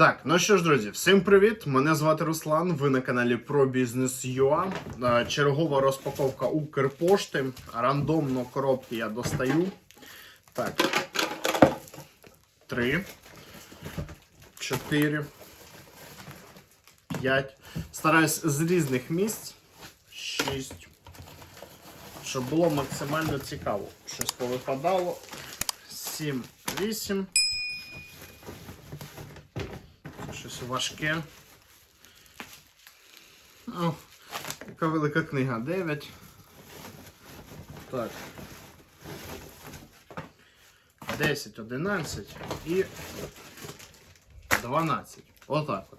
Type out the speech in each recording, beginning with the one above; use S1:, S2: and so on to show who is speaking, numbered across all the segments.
S1: Так, ну що ж, друзі, всім привіт! Мене звати Руслан. Ви на каналі ProBusiness.ua. Чергова розпаковка Укрпошти. Рандомно коробки я достаю. Так. Три. Чотири. П'ять. Стараюсь з різних місць. Шість. Щоб було максимально цікаво. Щось повипадало. Сім, вісім. Щось важке. О, яка велика книга. 9. Так. 10, 11 і 12. Отак от.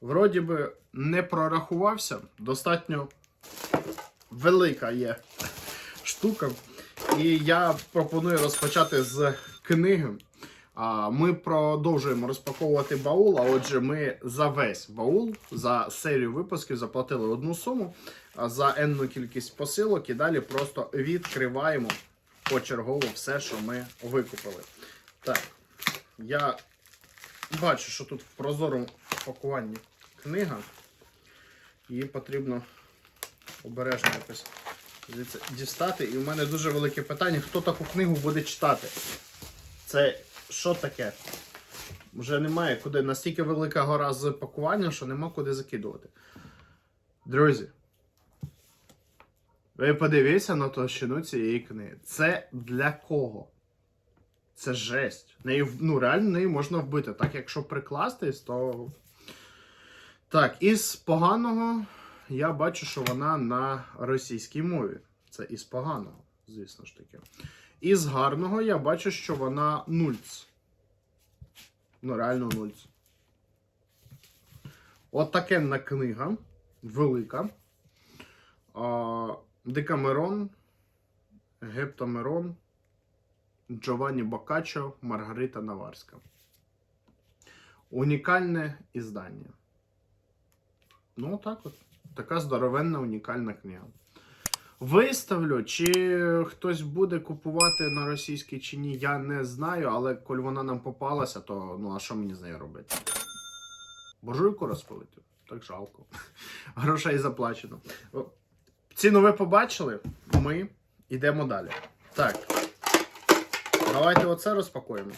S1: Вроді би не прорахувався. Достатньо велика є штука. І я пропоную розпочати з книги. Ми продовжуємо розпаковувати баул. А отже, ми за весь баул, за серію випусків заплатили одну суму за енну кількість посилок і далі просто відкриваємо почергово все, що ми викупили. Так, я бачу, що тут в прозорому пакуванні книга. Її потрібно обережно якось дістати. І в мене дуже велике питання, хто таку книгу буде читати. Це що таке? Вже немає куди. Настільки велика гора з пакування, що нема куди закидувати. Друзі. Ви подивіться на товщину цієї книги. Це для кого? Це жесть. Неї, ну, реально неї можна вбити. Так, якщо прикластись, то. Так, із поганого я бачу, що вона на російській мові. Це із поганого, звісно ж таки. Із гарного я бачу, що вона нульц. Ну, реально нульц. От книга. Велика. Декамерон, Гептомерон, Джованні Бокаччо, Маргарита Наварська. Унікальне іздання. Ну, так от. Така здоровенна унікальна книга. Виставлю, чи хтось буде купувати на російській чи ні, я не знаю, але коль вона нам попалася, то ну а що мені з нею робити? Буржуйку розпилити? Так жалко. Грошей заплачено. Ціну ви побачили? Ми йдемо далі. Так. Давайте оце розпакуємо.